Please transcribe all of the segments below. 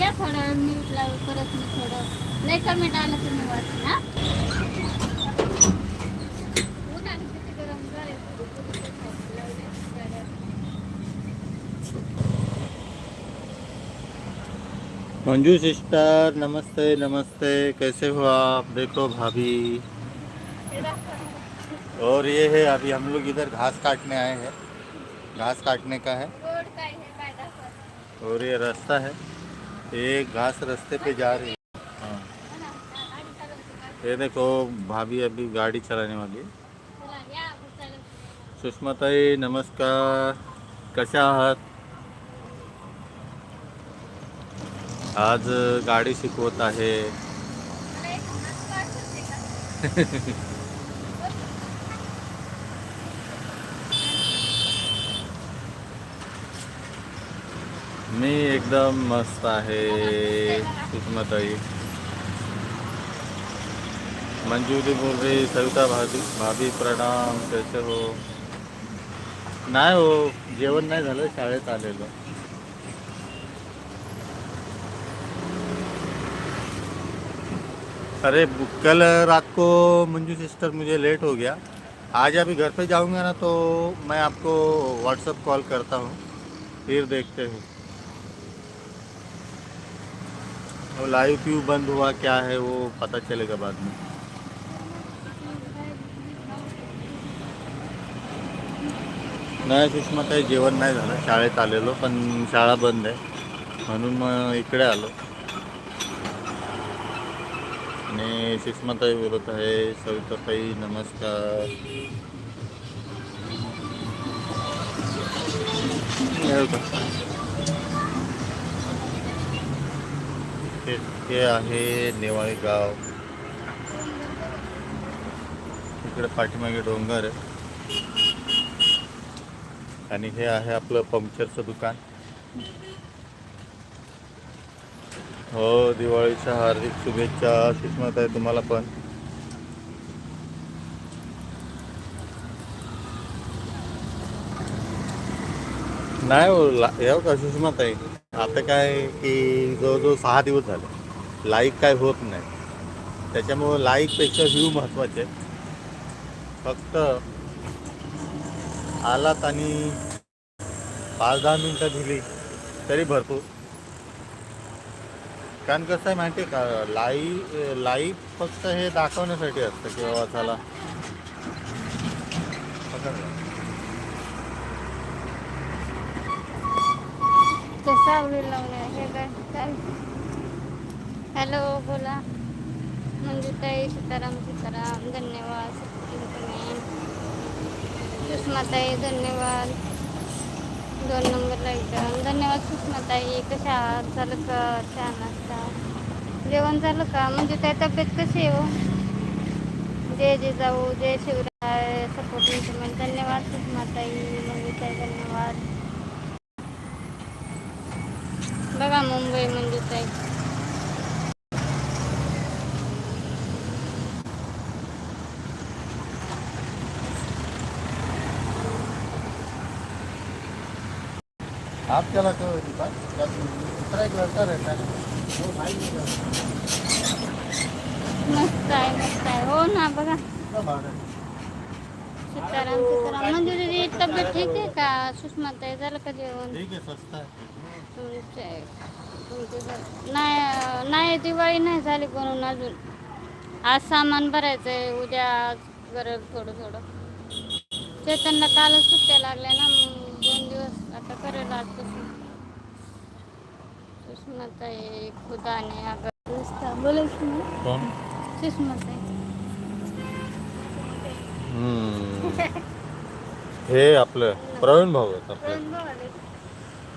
घ्या थोडं म्यूट लावू परत मी थोडं लय तुम्ही गरम झालंय. मंजू सिस्टर नमस्ते नमस्ते कैसे हो आप? देखो भाभी। और ये है अभी हम लोग इधर घास काटने आए हैं। घास काटने का है। और ये रास्ता है। ये घास रास्ते पे जा रही है? ये देखो भाभी अभी गाड़ी चलाने वाली है. सुषमाताई नमस्कार। कशा आहात आज गाडी शिकवत आहे। मी एकदम मस्त आहे. सुषमाताई मंजूरी बोल रही सविता भाभी भाभी प्रणाम, कैसे हो? नाही हो, जेवण नाही झालं, शाळेत आलेलो. अरे, कल रात को मंजू सिस्टर मुझे लेट हो गया. आज अभी घर पे जाऊँगा ना तो मैं आपको व्हाट्सअप कॉल करता हूँ. फिर देखते हैं. अब लाइव क्यों बंद हुआ? क्या है वो? पता चलेगा बाद में। नाही सुषमा काही जेवण नाही झालं. शाळेत आलेलो पण शाळा बंद आहे. म्हणून मग इकडे आलो. आणि सुषमाताई बोलत आहे सविताताई नमस्कार. इथे ते आहे नेवाळी गाव इकडे पाठीमागे डोंगर आहे. आणि हे आहे आपलं पंक्चरचं दुकान. हो दिवाळीच्या हार्दिक शुभेच्छा. सुषमात आहे तुम्हाला पण. नाही हो ला येऊ का सुषमात आहे आता काय की जवळजवळ सहा दिवस झाले. लाईक काय होत नाही. त्याच्यामुळं लाईकपेक्षा व्ह्यू महत्त्वाचे फक्त आलात आणि पाच दहा मिनटं दिली तरी भरपूर. कारण कसं आहे माहिती आहे का? लाई लाईव्ह फक्त हे दाखवण्यासाठी असतं की बाबा चला ते सावली लावले हे काय हॅलो बोला. म्हणजे ताई सीताराम सीताराम धन्यवाद. तुम्ही सुषमाताई धन्यवाद. दोन नंबरला एकदम धन्यवाद सुषमाताई कशा आहात? झालं का छान नाश्ता? जेवण झालं का? म्हणजे काय तब्येत कशी आहे हो? जय जे जाऊ जय शिवराय सपोर्टिंग तुम्ही धन्यवाद सुषमाताई मंजूताई धन्यवाद बघा मुंबई मंजूताई आप दूसरा एक रहता है। मस्त आहे मस्त आहे. हो ना बघा? सीताराम सीताराम. म्हणजे तब्येत ठीक आहे का? सुषमाताई झालं का जेवण? ठीक सस्ता तुमचे तुमचे नाही नाही दिवाळी नाही झाली बनवून अजून. आज सामान भरायचं आहे उद्या गरज थोडं थोडं. चेतनला कालच सुट्ट्या लागल्या ना करेल कौन? हम्म. हे आपलं प्रवीण भाऊ आहेत आपले.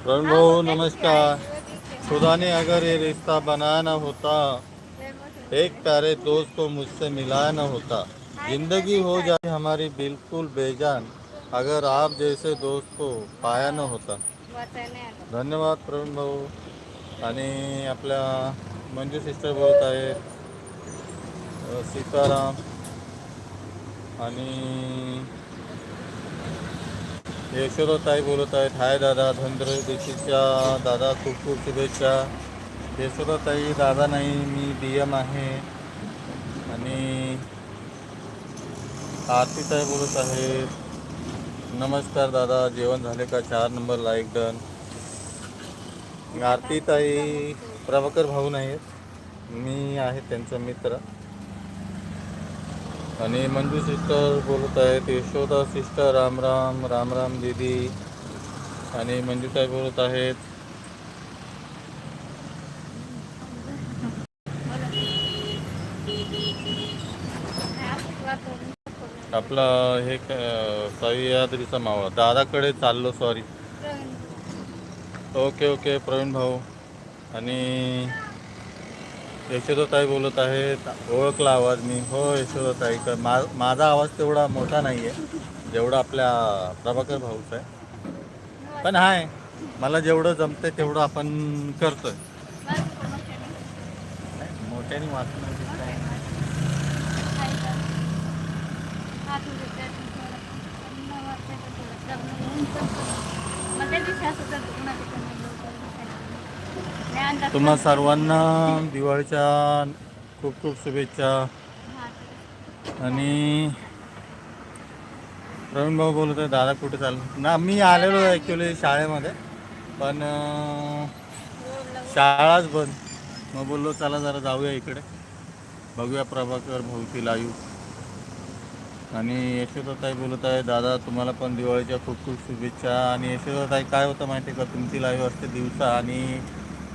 प्रवीण भाऊ नमस्कार. खुदा ने अगर ये रिश्ता बनाना होता एक प्यारे दोस्त को मुझसे मिलाना होता ज़िंदगी हो। जाए हमारी बिल्कुल बेजान। अगर आप जैसे दोस्त को पाया न होता। धन्यवाद प्रवीण भाऊ. आणि आपल्या मंजू सिस्टर बोलत आहेत सीताराम. आणि यशोदाताई बोलत आहेत हाय दादा धनत्रयोदशीच्या दादा खूप खूप शुभेच्छा. यशोदाताई दादा नाही मी डी एम आहे. आणि आरतीताई बोलत आहेत नमस्कार दादा जेवण झाले का? चार नंबर लाईक डन आरतीताई प्रभाकर भाऊ नाहीत मी आहे त्यांचा मित्र. आणि मंजू सिस्टर बोलत आहेत यशोदा सिस्टर राम राम राम राम दीदी. आणि मंजूताई बोलत आहेत आपलं हे सह्याद्रीचा मावळा. दादाकडे चाललो सॉरी ओके ओके प्रवीण भाऊ. आणि यशोदाताई बोलत आहेत ओळखला आवाज मी. हो यशोदाताई का मा माझा आवाज तेवढा मोठा नाही आहे जेवढा आपल्या प्रभाकर भाऊचा आहे. पण हाय मला जेवढं जमतंय तेवढं आपण करतोय. मोठ्याने. वाचण्याची तुम्हा सर्वांना दिवाळीच्या खूप खूप शुभेच्छा. आणि प्रवीण भाऊ बोलत आहे दादा कुठे चाललो? ना मी आलेलो आहे ॲक्च्युली शाळेमध्ये पण शाळाच बंद. मग बोललो चला जरा जाऊया इकडे. बघूया प्रभाकर भाऊची लाईव्ह आणि यशोदाताई बोलत आहे दादा तुम्हाला पण दिवाळीच्या खूप खूप शुभेच्छा. आणि यशोदाताई काय होतं माहिती आहे का? तुमची लाईव्ह असते दिवसा आणि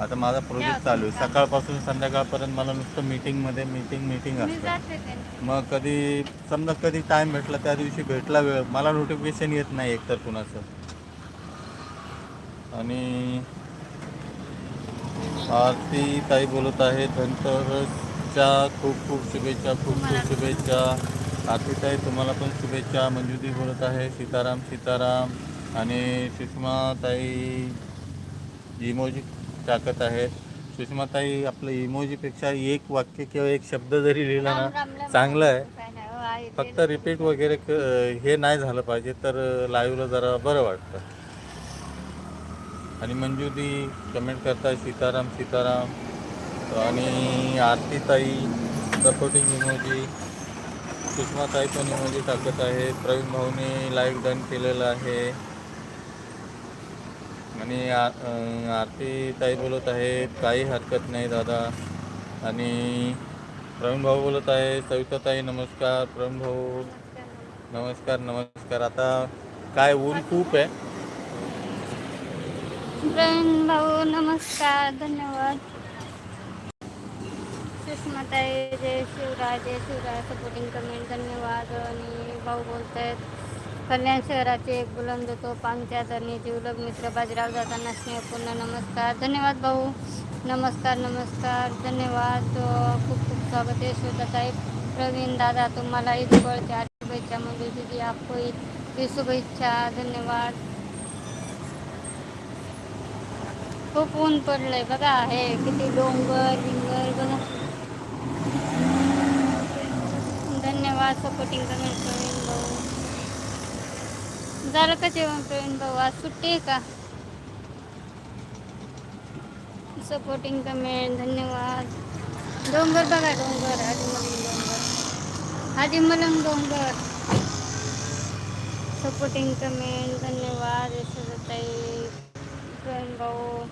आता माझा प्रोजेक्ट चालू आहे. सकाळपासून संध्याकाळपर्यंत मला नुसतं मीटिंगमध्ये मीटिंग मीटिंग असतं. मग कधी समजा कधी टाईम भेटला त्या दिवशी भेटला वेळ मला नोटिफिकेशन येत नाही एकतर कुणाचं. आणि आरती ताई बोलत आहे धनतेरसच्या खूप खूप शुभेच्छा खूप खूप शुभेच्छा. आरती ताई तुम्हाला पण शुभेच्छा. मंजुदी बोलत आहे. सीताराम सीताराम आणि सुषमा ताई इमोजी टाकत आहेत सुषमा ताई आपलं इमोजीपेक्षा एक वाक्य किंवा एक शब्द जरी लिहिला ना चांगलं आहे. हो. फक्त रिपीट वगैरे हे नाही झालं पाहिजे तर लाईव्हला जरा बरं वाटतं. आणि मंजूदी कमेंट करताय सीताराम सीताराम. आणि आरतीताई सपोर्टिंग इमोजी सुषमाताई पण इमोजी टाकत आहे प्रवीण भाऊने लाईव्ह डन केलेलं आहे. आणि आरती ताई आरतीताई बोलत आहेत काही हरकत नाही दादा. आणि प्रवीण भाऊ बोलत आहे सविताताई नमस्कार. प्रवीण भाऊ नमस्कार नमस्कार. आता काय ऊन खूप आहे. प्रवीण भाऊ नमस्कार धन्यवाद. सुषमाताई जय शिवराय जय शिवराय सपोर्टिंग कमेंट धन्यवाद. आणि भाऊ बोलत आहेत कल्याण शहराचे एक बुलंद तो आमच्या आणि जीवलग मित्र बाजीराव दादांना स्नेहपूर्ण नमस्कार. धन्यवाद भाऊ. नमस्कार नमस्कार. धन्यवाद. खूप खूप स्वागत आहे श्रोताताई. प्रवीण दादा तुम्हाला ईदच्या शुभेच्छा. म्हणजे दिदी आपको ही शुभेच्छा धन्यवाद. खूप ऊन पडलंय बघा. हे किती डोंगर बिंगर बघा धन्यवाद सपोर्टिंग करणार प्रवीण भाऊ. झालं का जेवण प्रवीण भाऊ? आज सुट्टी आहे का? सपोर्टिंग कमेंट धन्यवाद. डोंगर बघा डोंगर हाजीमलंग डोंगर. हाजीमलंग डोंगर. सपोर्टिंग कमेंट धन्यवाद यशोदाताई. प्रवीण भाऊ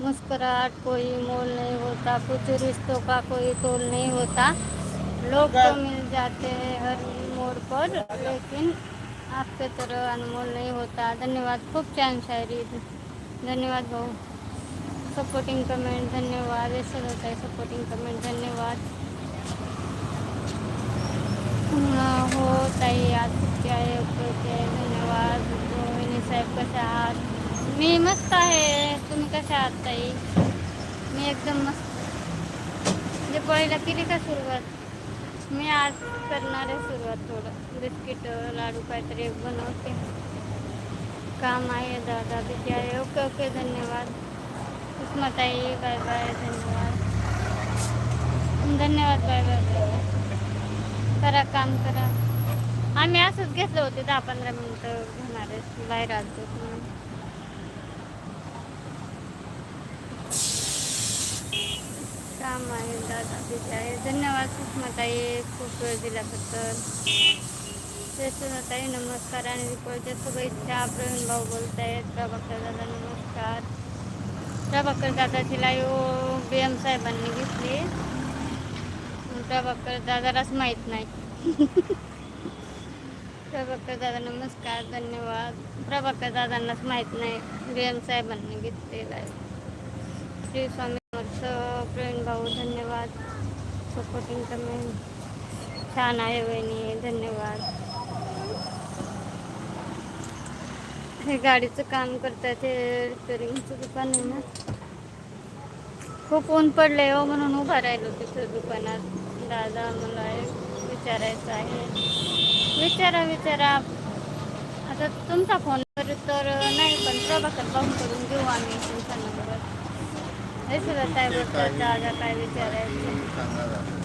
मुस्कुराहट कोई मोल नहीं होता कुछ रिश्तों का कोई तोल नहीं होता. लोग तो मिल जाते हैं हर मोड़ पर, लेकिन आपके तरह अनमोल नहीं होता। धन्यवाद खूप छान शायरी। धन्यवाद भाऊ सपोर्टिंग कमेंट धन्यवाद। यशोदाताई सपोर्टिंग कमेंट धन्यवाद। हो, ताई, आज सुट्टी आहे ओके ओके धन्यवाद। रोहिणी साहेब कशा आहात मी मस्त आहे तुम्ही कशा आहात ताई। मी एकदम मस्त। म्हणजे पोळीला केली का सुरुवात मी आज करणार आहे सुरुवात थोडं. बिस्किट लाडू काहीतरी एक बनवते. काम आहे दादा बिझी आहे. ओके ओके धन्यवाद. उस्मताई बाय बाय धन्यवाद. धन्यवाद बाय बाय करा काम करा. आम्ही असंच घेतलं होते दहा पंधरा मिनटं घेणार आहे बाहेर आलतो म्हणून काम आहे दादा तिथे आहे. धन्यवाद सुषमाताई खूप वेळ दिल्याबद्दल. सुषमाताई नमस्कार आणि दीपावलीच्या शुभेच्छा. प्रवीण भाऊ बोलत आहेत प्रभाकर दादा नमस्कार. प्रभाकर दादाची लाईव्ह बी एम साहेबांनी घेतली. प्रभाकर दादालाच माहीत नाही. प्रभाकर दादा नमस्कार धन्यवाद. प्रभाकर दादांनाच माहीत नाही. बी एम साहेबांनी घेतलेला आहे श्री स्वामी समर्थ. प्रवीण भाऊ धन्यवाद. सपोर्टिंग कमेंट छान आहे वहिनी धन्यवाद. हे गाडीचं काम करतात हे रिपेरिंगचं दुकान आहे ना. खूप ऊन पडले हो म्हणून उभा राहिलो तिथं दुकानात. दादा मला एक विचारायचं आहे. विचारा विचारा. आता तुमचा फोन तर तर नाही पण प्रभाकर पाहून करून घेऊ आम्ही तुमचा नंबर हे सगळं काय बोलतात दादा काय विचारायचं सांगा दादा.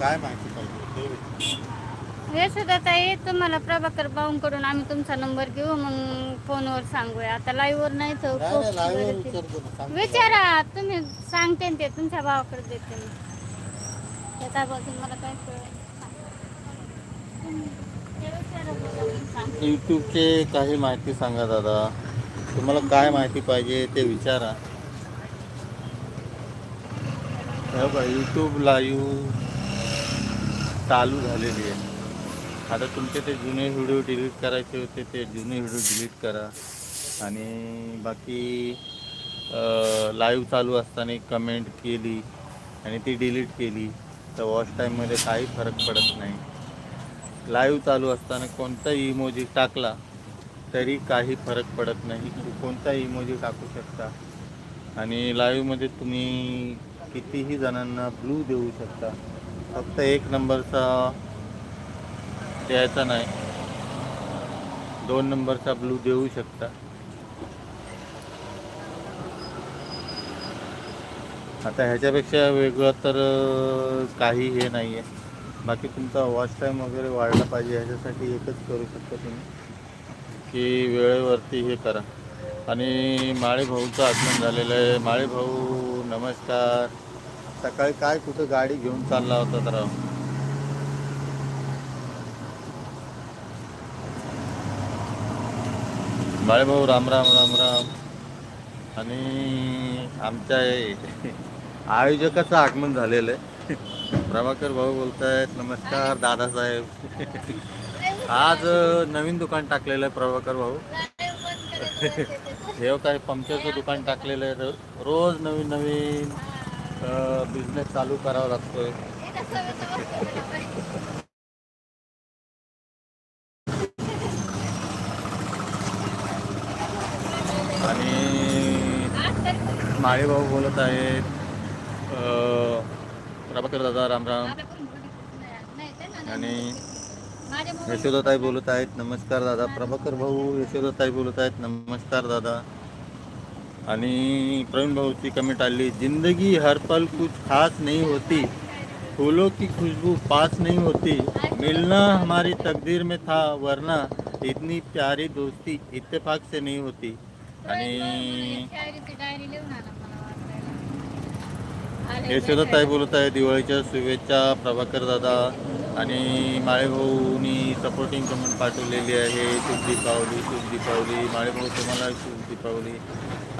काय माहिती पाहिजे ते विचारा. हे सुद्धा ताई तुम्हाला प्रभाकरकडून आम्ही तुमचा नंबर घेऊ मग फोनवर सांगूया आता लाईव्हवर नाही तर नाही. विचारतो ना, सांगतो. विचारा तुम्ही सांगते ना ते तुमच्या भावाकडे देते मी मला काय कळलं ते विचारा मला, मी सांगते. यूट्यूबचे काही माहिती सांगा दादा तुम्हाला काय माहिती पाहिजे ते विचारा हे बघा यूट्यूब लाईव्ह चालू झालेली आहे. आता तुमचे ते जुने व्हिडिओ डिलीट करायचे होते ते जुने व्हिडिओ डिलीट करा. आणि बाकी लाईव्ह चालू असताना कमेंट केली आणि ती डिलीट केली. तर वॉच टाईममध्ये काही फरक पडत नाही. लाईव्ह चालू असताना कोणताही इमोजी टाकला तरी काही फरक पडत नाही. कोणताही इमोजी टाकू शकता. आणि लाईव्हमध्ये तुम्ही कितीही जणांना ब्लू देऊ शकता. फक्त एक नंबरचा द्यायचा नाही. दोन नंबरचा ब्लू देऊ शकता. आता ह्याच्यापेक्षा वेगळं तर काही हे नाही आहे बाकी तुमचा वॉच टाईम वगैरे वाढला पाहिजे ह्याच्यासाठी एकच करू शकता तुम्ही. की वेळेवरती हे करा. आणि माळे भाऊचं आगमन झालेलं आहे. माळे भाऊ नमस्कार. सकाळी काय कुठं गाडी घेऊन चालला होता तर? बाळेभाऊ राम राम राम राम. आणि आमच्या हे- आयोजकाचं आगमन झालेलं आहे. प्रभाकर भाऊ बोलतायत नमस्कार दादासाहेब. आज नवीन दुकान टाकलेलं आहे प्रभाकर भाऊ. हे हो काय पंक्चरचं दुकान टाकलेलं आहे. रो- रोज नवीन नवीन बिझनेस चालू करावा लागतोय. आणि माळे भाऊ बोलत आहेत. अ, प्रभाकर दादा रामराम आणि यशोदाताई बोलत आहेत नमस्कार दादा. प्रभाकर भाऊ यशोदाताई बोलत आहेत नमस्कार दादा. आणि प्रवीण भाऊची कमेंट आली जिंदगी हर पल कुछ खास नहीं होती फूलों की खुशबू पास नहीं होती मिलना हमारी तकदीर में था वरना इतनी प्यारी दोस्ती इत्तेफाक से नहीं होती. आणि यशोदाताई बोलत आहे दिवाळीच्या शुभेच्छा प्रभाकर दादा. आणि माळेभाऊनी सपोर्टिंग कमेंट पाठवलेली आहे. शुभ दीपावली शुभ दीपावली. माळेभाऊ तुम्हाला शुभ दीपावली.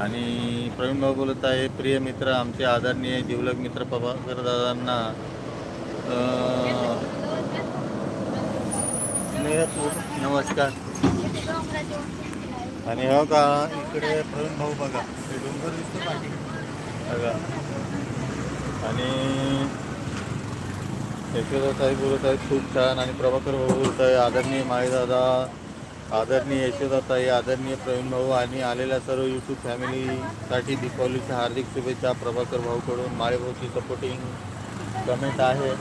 आणि प्रवीण भाऊ बोलत आहे प्रिय मित्र आमचे आदरणीय जिवलग मित्र प्रभाकर दादांना नमस्कार. आणि हो का इकडे प्रवीण भाऊ बघा डोंगर दिसतो बघा. आणि यशोदाताई बोलत आहेत खूप छान. आणि प्रभाकर भाऊ बोलत आहे आदरणीय माईदादा आदरणीय यशोदाताई आदरणीय प्रवीण भाऊ आणि आलेल्या सर्व यूट्यूब फॅमिलीसाठी दीपावलीच्या हार्दिक शुभेच्छा प्रभाकर भाऊकडून. माळेभाऊची सपोर्टिंग कमेंट आहे.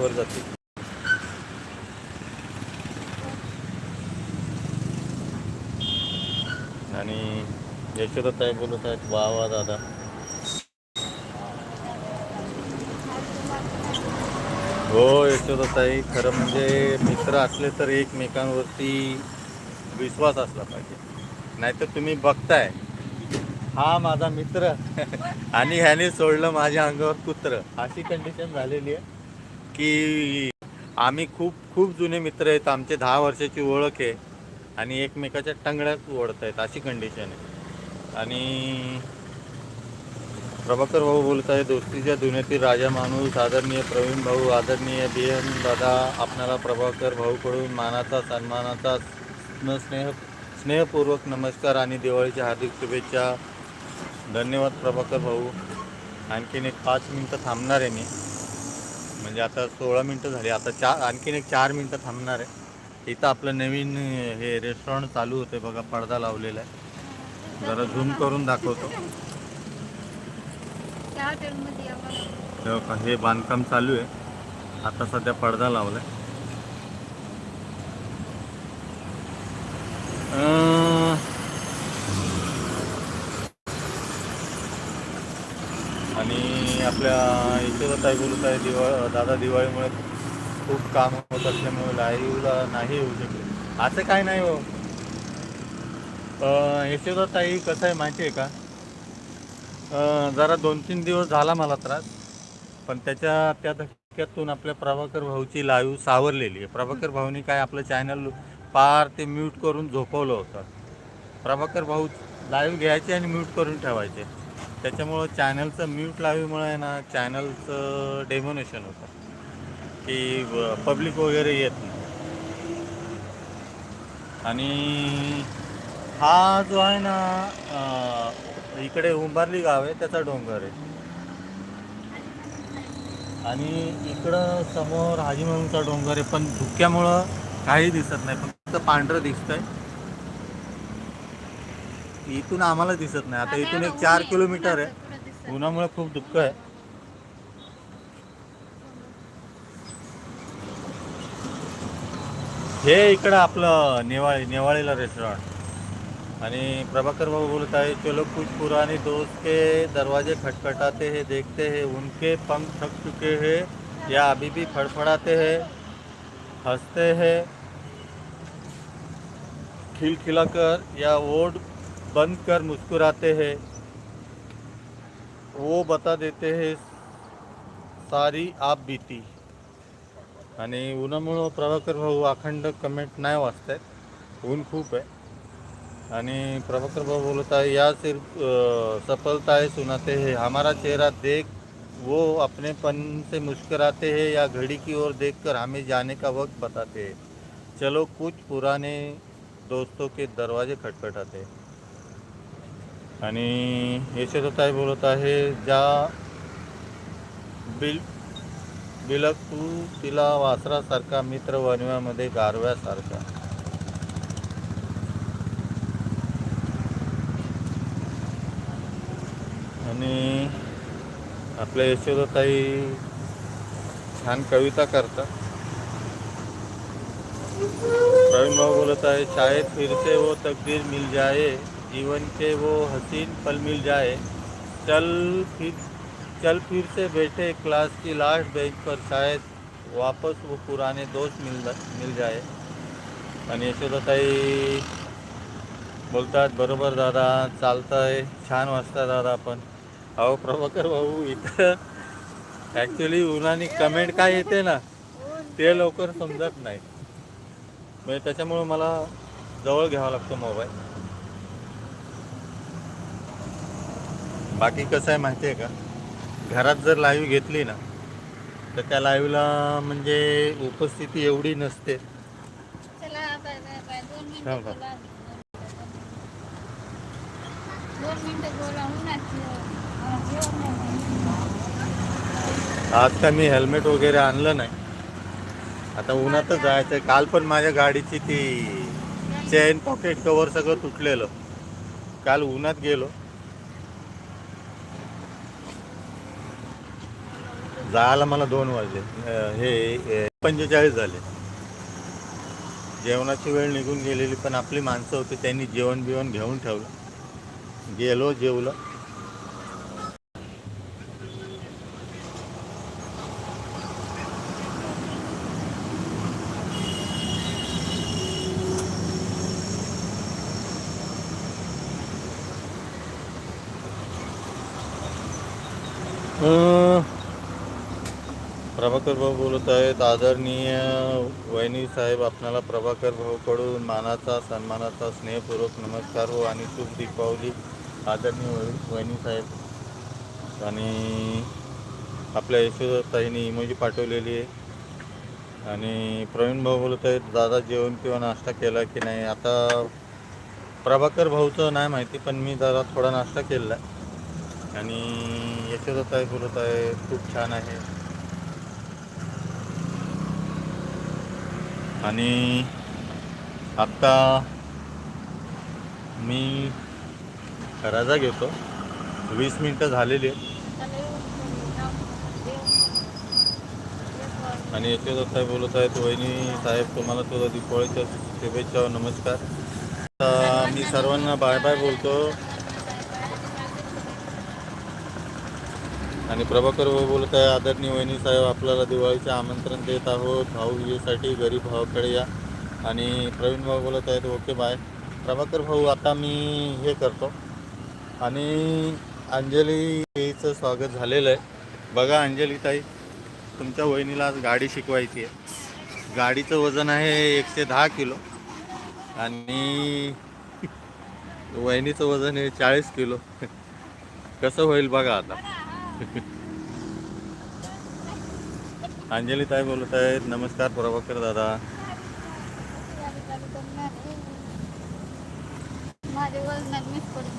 वर जाते. आणि यशोदाताई बोलत आहेत वा वा दादा. हो यशोदाताई खरं म्हणजे मित्र असले तर एकमेकांवरती विश्वास असला पाहिजे. नाहीतर तुम्ही बघताय हा माझा मित्र आणि ह्याने सोडलं माझ्या अंगावर कुत्र. अशी कंडिशन झालेली आहे की आम्ही खूप खूप जुने मित्र आहेत. आमचे दहा वर्षाची ओळख आहे आणि एकमेकाच्या टंगड्यात ओढत आहेत अशी कंडिशन आहे. आणि प्रभाकर भाऊ बोलत आहे दोस्तीच्या दुनियेतील राजा माणूस आदरणीय प्रवीण भाऊ आदरणीय बी एम दादा आपणाला प्रभाकर भाऊकडून मानाचा सन्मानाचा स्नेह स्नेहपूर्वक नमस्कार आणि दिवाळीच्या हार्दिक शुभेच्छा. धन्यवाद प्रभाकर भाऊ. आणखीन एक पाच मिनटं थांबणार आहे मी. म्हणजे आता सोळा मिनटं झाली आता चार आणखीन एक चार मिनटं थांबणार आहे. इथं आपलं नवीन हे रेस्टॉरंट चालू होते बघा पडदा लावलेला आहे. जरा झूम करून दाखवतो. का हे बांधकाम चालू आहे. आता सध्या पडदा लावलाय. आणि आपल्या इथे ताई बोलत आहे दिवाळ दादा दिवाळीमुळे खूप काम होत असल्यामुळे लाईव्हला नाही येऊ शकले. असं काय नाही हो. यशोदा ताई कसं आहे माहिती आहे का? जरा दोन तीन दिवस झाला मला त्रास पण त्याच्या त्या धक्क्यातून आपल्या प्रभाकर भाऊची लाईव्ह सावरलेली आहे. प्रभाकर भाऊनी काय आपलं चॅनल पार ते म्यूट करून झोपवलं होतं. प्रभाकर भाऊ लाईव्ह घ्यायचे आणि म्यूट करून ठेवायचे. त्याच्यामुळं चॅनलचं म्यूट लाईव्हमुळे आहे ना चॅनलचं डेमोनेशन होतं. की पब्लिक वगैरे येत नाही. आणि हा जो आहे ना अं, इकडे उंबारली गाव आहे त्याचा डोंगर आहे. आणि इकडं समोर हाजी म्हणूनचा डोंगर आहे पण धुक्यामुळं काही दिसत नाही फक्त पांढरं दिसतंय. इथून आम्हाला दिसत नाही आता इथून एक चार किलोमीटर आहे. उन्हामुळे खूप दुःख आहे. हे इकडं आपलं नेवाळी नेवाळीला रेस्टॉरंट आणि प्रभाकर भाऊ बोलत आहे चलो कुछ पुराने दोस्त के दरवाजे खटखटाते हैं देखते हैं उनके पंख थक चुके हैं या अभी भी फड़फड़ाते हैं हंसते हैं खिलखिलाकर या ओढ़ बंद कर मुस्कुराते हैं वो बता देते हैं सारी आप बीती। आणि उन्हामुळं प्रभाकर भाऊ अखंड कमेंट नाही वाचतायत. ऊन खूप आहे. आणि प्रभाकर भाऊ बोलत आहे या सिर्फ अ, सफलता है सुनाते हैं हमारा चेहरा देख वो अपनेपन से मुस्कराते हैं या घड़ी की ओर देखकर हमें जाने का वक्त बताते हैं। चलो कुछ पुराने दोस्तों के दरवाजे खटखटाते हैं। आणि यशोदाताई बोलत आहे ज्या बिल बिलक तू तिला वासरासारखा मित्र वनव्यामध्ये गारव्यासारखा. आणि आपल्या यशोदाताई छान कविता करतात. प्रवीण भाऊ बोलत आहे शायद फिर से वो तकदीर मिल जाए जीवन के वो हसीन पल मिल जाए। चल फिर चल फिर से बैठे क्लास की लास्ट बेंच पर शायद वापस वो पुराने दोस्त मिल मिल जाए। आणि यशोदाताई बोलतात बरोबर दादा चालतंय छान वाजता दादा आपण. अहो प्रभाकर भाऊ इथं ॲक्च्युली उन्हाने कमेंट काय येते ना ते लवकर समजत नाही. म्हणजे त्याच्यामुळं मला जवळ घ्यावा लागतो मोबाईल बाकी कसं आहे माहिती आहे का? घरात जर लाईव्ह घेतली ना तर त्या लाईव्हला म्हणजे उपस्थिती एवढी नसते. दोन हो का? आज काय मी हेल्मेट वगैरे आणलं नाही. आता उन्हातच जायचं काल पण माझ्या गाडीची ती चेन पॉकेट कवर सगळं तुटलेलं. काल उन्हात गेलो. जायला मला दोन वाजले. हे पंचेचाळीस झाले. जेवणाची वेळ निघून गेलेली पण आपली माणसं होती त्यांनी जेवण बिवण घेऊन ठेवलं. गेलो जेवलं. प्रभाकर भाऊ बोलत आहेत. आदरणीय वहिनी साहेब आपणाला प्रभाकर भाऊकडून मानाचा सन्मानाचा स्नेहपूर्वक नमस्कार हो आणि शुभ दीपावली. आदरणीय वहिनी साहेब. आणि आपल्या यशोदाताईने इमोजी पाठवलेली आहे. आणि प्रवीण भाऊ बोलत आहेत दादा जेवण किंवा नाश्ता केला की नाही? आता प्रभाकर भाऊचं नाही माहिती पण मी जरा थोडा नाश्ता केलेला आहे. आणि यशोदाताई बोलत आहे खूप छान आहे. आणि आत्ता मी रजा घेतो. वीस मिनटं झालेली आहेत. आणि यशोदाताई बोलत आहेत वहिनी साहेब तुम्हाला तुझा दीपावळीच्या शुभेच्छा नमस्कार. आता मी सर्वांना बाय बाय बोलतो. आणि प्रभाकर भाऊ बोलत आहे आदरणीय वहिनी साहेब आपल्याला दिवाळीचे आमंत्रण देत आहोत. भाऊबीजेसाठी गरीब भावाकडे या. आणि प्रवीण भाऊ बोलत आहेत ओके बाय. प्रभाकर भाऊ आता मी हे करतो. आणि अंजलीचं स्वागत झालेलं आहे. बघा अंजली ताई तुमच्या वहिनीला आज गाडी शिकवायची आहे. गाडीचं वजन आहे एकशे दहा किलो. आणि वहिनीचं वजन आहे चाळीस किलो. कसं होईल बघा आता. अंजली ताई बोलत आहेत. नमस्कार प्रभाकर दादा.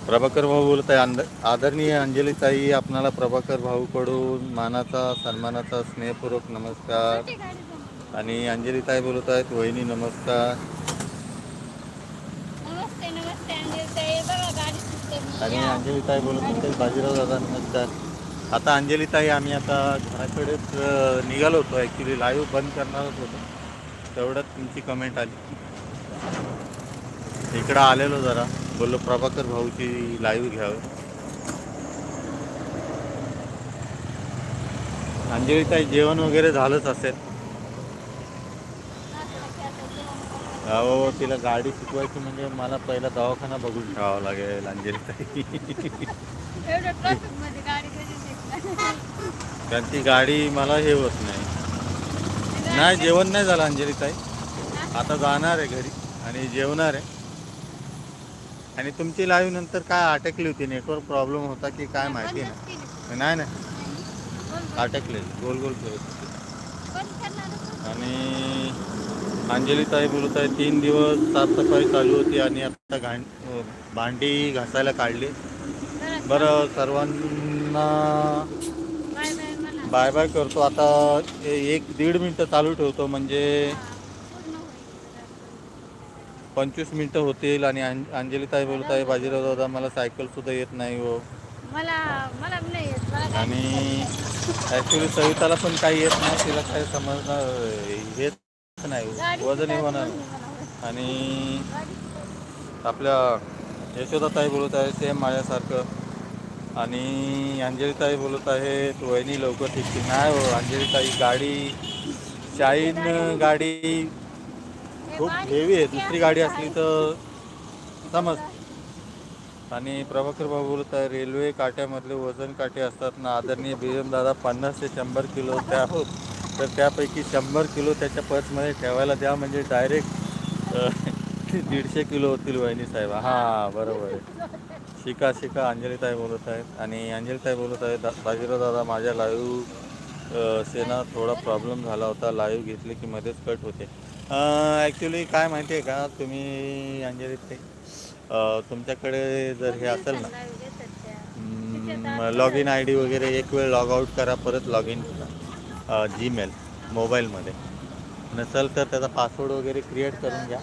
प्रभाकर भाऊ बोलत आहे. आदरणीय अंजली ताई आपणाला प्रभाकर भाऊकडून मानाचा सन्मानाचा स्नेहपूर्वक नमस्कार. आणि अंजली ताई बोलत आहेत. वहिनी नमस्कार. आणि. अंजली ताई बोलत होते बाजीराव दादा नमस्कार. आता अंजलीताई आम्ही आता घराकडेच निघालो होतो. ॲक्च्युली लाईव्ह बंद करणारच होतो. तेवढ्यात तुमची कमेंट आली. इकडं आलेलो जरा. बोललो प्रभाकर भाऊची लाईव्ह घ्यावे. अंजलीताई जेवण वगैरे झालंच असेल. अहो तिला गाडी शिकवायची म्हणजे मला पहिला दवाखाना बघून ठेवावा लागेल अंजलीताई. कारण ती गाडी मला हे होत नाही. नाही जेवण नाही झालं अंजली ताई. आता जाणार आहे घरी आणि जेवणार आहे. आणि तुमची लाईव्ह नंतर काय अटकली होती? नेटवर्क प्रॉब्लेम होता की काय माहिती. नाही. नाही नाही. अटकले गोल गोल फिरत. आणि अंजली ताई बोलत आहे तीन दिवस साफसफाई चालू होती आणि आता घाण भांडी घासायला काढली. बरं सर्वांना बाय बाय. बाय करतो आता एक दीड मिनटं चालू ठेवतो म्हणजे. पंचवीस मिनटं होतील आणि अं- अंजली ताई बोलत आहे बाजीराव दादा मला सायकल सुद्धा येत नाही हो येत आणि ॲक्च्युली सविताला पण काही येत नाही तिला काय समजणार हेच नाही वजनही होणार. आणि आपल्या यशोदाताई बोलत आहे सेम माझ्यासारखं आणि अंजलीताई बोलत आहेत वहिनी लवकर शिकते नाही हो अंजलीताई गाडी शाईन गाडी खूप हेवी आहे. दुसरी गाडी असली तर समज. आणि प्रभाकर भाऊ बोलत आहे रेल्वे काट्यामधले वजन काटे असतात ना. आदरणीय बी दादा पन्नास ते शंभर किलो त्या हो तर त्यापैकी शंभर किलो त्याच्या पर्समध्ये ठेवायला द्या म्हणजे डायरेक्ट दीडशे किलो होतील वहिनी साहेब. हां बरोबर आहे. शिका शिका अंजलीताई बोलत आहेत. आणि अंजलीताई बोलत आहेत दा बाजीराव दादा माझ्या लाईव्ह सेना थोडा प्रॉब्लेम झाला होता. लाईव्ह घेतले की मध्येच कट होते. ॲक्च्युली काय माहिती आहे का? तुम्ही अंजलीताई तुमच्याकडे जर हे असेल ना. लॉग इन आय डी वगैरे एक वेळ लॉग आऊट करा परत लॉग इन करा जीमेल मोबाईलमध्ये नसेल तर त्याचा पासवर्ड वगैरे क्रिएट करून घ्या.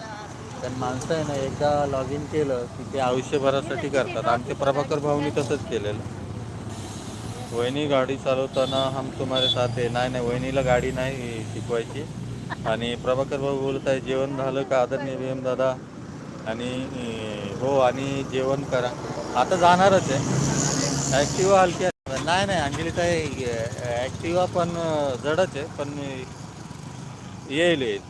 पण माणसं आहे ना एकदा लॉग इन केलं की ते आयुष्यभरासाठी करतात. आमचे प्रभाकर भाऊनी तसंच केलेलं. वहिनी गाडी चालवताना हम तुम्हारे साथ आहे नाही नाही वहिनीला गाडी नाही शिकवायची. आणि प्रभाकर भाऊ बोलत आहे जेवण झालं का आदरणीय भीम दादा? आणि हो आणि जेवण करा. आता जाणारच आहे. ॲक्टिवा हलकी नाही नाही अंजली ताई ॲक्टिवा पण जडच आहे पण येईल येईल.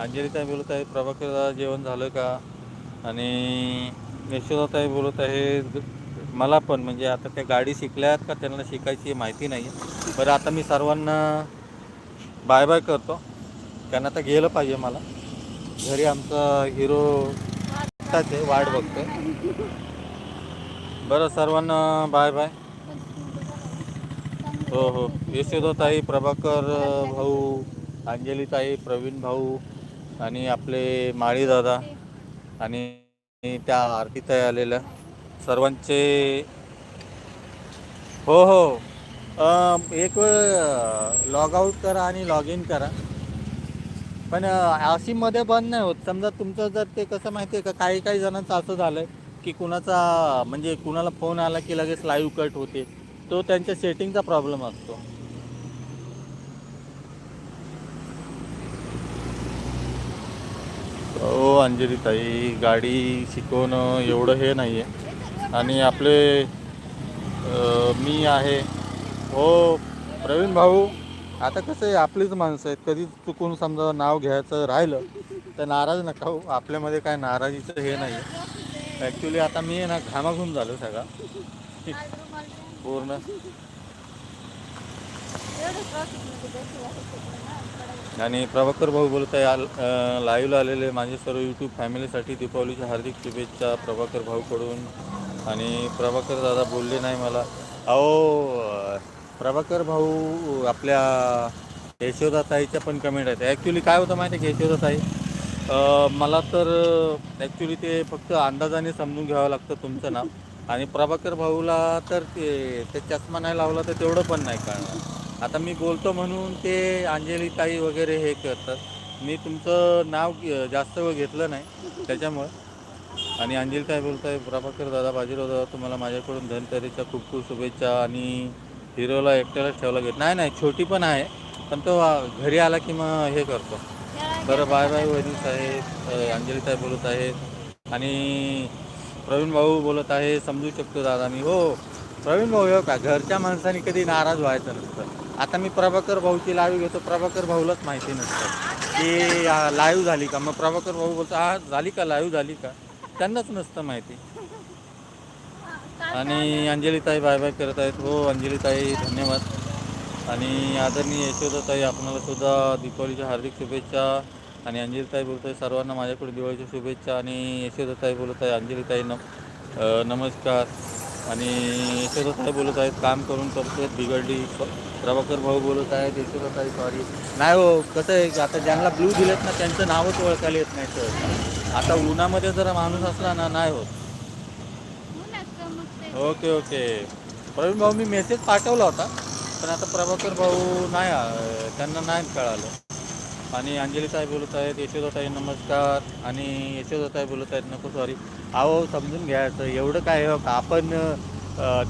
अंजलीताई बोलत आहे प्रभाकर जेवण झालं का? आणि यशोदाताई बोलत आहे मला पण म्हणजे आता त्या गाडी शिकल्यात का त्यांना शिकायची माहिती नाही. आहे बरं आता मी सर्वांना बाय बाय करतो. त्यांना आता गेलं पाहिजे मला. घरी आमचा हिरो आहे वाट बघतोय. बरं सर्वांना बाय बाय. हो हो. यशोदाताई प्रभाकर भाऊ अंजलीताई प्रवीण भाऊ आणि आपले माळी दादा आणि त्या आरतीताई आलेल्या. सर्वांचे हो हो. एक वेळ लॉग आऊट करा आणि लॉग इन करा. पण आसीमध्ये बंद नाही होत. समजा तुमचं जर ते कसं माहिती आहे का काही काही जणांचं असं झालं की कुणाचा म्हणजे कुणाला फोन आला की लगेच लाईव्ह कट होते. तो त्यांच्या सेटिंगचा प्रॉब्लेम असतो. हो अंजली ताई गाडी शिकवणं एवढं हे नाही आहे आणि आपले मी आहे. हो प्रवीण भाऊ आता कसं आहे आपलीच माणसं आहेत. कधी चुकून समजा नाव घ्यायचं राहिलं तर नाराज नका हो. आपल्यामध्ये काय नाराजीचं हे नाही आहे ॲक्च्युली आता मी आहे ना घामाघूम झालो सगळा. पूर्ण. आणि प्रभाकर भाऊ बोलत आहे आल- लाईव्हला आलेले माझे सर्व यूट्यूब फॅमिलीसाठी दीपावलीच्या हार्दिक शुभेच्छा प्रभाकर भाऊकडून. आणि प्रभाकर दादा बोलले नाही मला. अहो प्रभाकर भाऊ आपल्या यशोदाताईच्या पण कमेंट आहेत. ॲक्च्युली काय होतं माहिती आहे की यशोदाताई मला तर ॲक्च्युली ते फक्त अंदाजाने समजून घ्यावं लागतं तुमचं नाव. आणि प्रभाकर भाऊला तर ते ते चष्मा नाही लावला तर तेवढं पण नाही कळणार. आता मी बोलतो म्हणून ते अंजली ताई वगैरे हे करतात. मी तुमचं नाव जास्त वेळ घेतलं नाही त्याच्यामुळं. आणि अंजली ताई बोलताय प्रभाकर दादा बाजीराव दादा तुम्हाला माझ्याकडून धनतेरसच्या खूप खूप शुभेच्छा आणि हिरोला एकट्यालाच ठेवला घेत नाही नाही छोटी पण आहे पण तो घरी आला की मग हे करतो. बरं बाय बाय वहिनी आहेत अंजली ताई बोलत आहेत. आणि प्रवीण भाऊ बोलत आहे समजू शकतो दादा मी हो प्रवीण भाऊ हो का घरच्या माणसाने कधी नाराज व्हायचं नसतं. आता मी प्रभाकर भाऊची लाईव्ह घेतो. प्रभाकर भाऊलाच माहिती नसतं. की लाईव्ह झाली का? मग प्रभाकर भाऊ बोलतो हा झाली का? लाईव्ह झाली का? त्यांनाच नसतं माहिती. आणि अंजलीताई बाय बाय करत आहेत. हो अंजलीताई धन्यवाद. आणि आदरणीय यशोदाताई आपणाला सुद्धा दीपावलीच्या हार्दिक शुभेच्छा. आणि अंजलीताई बोलत आहे सर्वांना माझ्याकडे दिवाळीच्या शुभेच्छा. आणि यशोदाताई बोलत आहे अंजलीताई न नमस्कार. आणि यशोदाताई बोलत आहेत काम करून करतोय बिघडली. प्रभाकर भाऊ बोलत आहेत यशोदाताई सॉरी नाही हो कसं आहे की आता ज्यांना ब्लू दिलेत ना त्यांचं नावच ओळखायला येत नाही सर आता उन्हामध्ये जरा माणूस असला ना नाही होत. Okay okay. प्रवीण भाऊ मी मेसेज पाठवला होता पण आता प्रभाकर भाऊ नाही त्यांना नाही कळालं. आणि अंजलीताई बोलत आहेत यशोदाताई नमस्कार. आणि यशोदाताई बोलत आहेत नको सॉरी अहो समजून घ्यायचं एवढं काय हो का आपण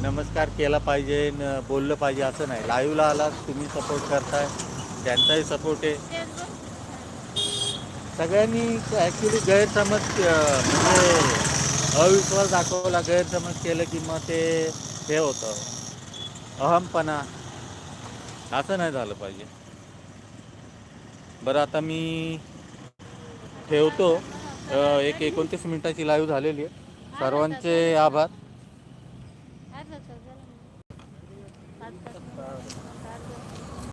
नमस्कार केला पाहिजे न बोललं पाहिजे असं नाही. लाईव्हला आला तुम्ही सपोर्ट करताय त्यांचाही सपोर्ट आहे. सगळ्यांनी ॲक्च्युली गैरसमज म्हणजे अविश्वास दाखवला गैरसमज केलं की मग ते हे होतं. अहमपणा. असं नाही झालं पाहिजे. बरं आता मी ठेवतो. एक एकोणतीस मिनिटाची लाईव्ह झालेली आहे. सर्वांचे आभार.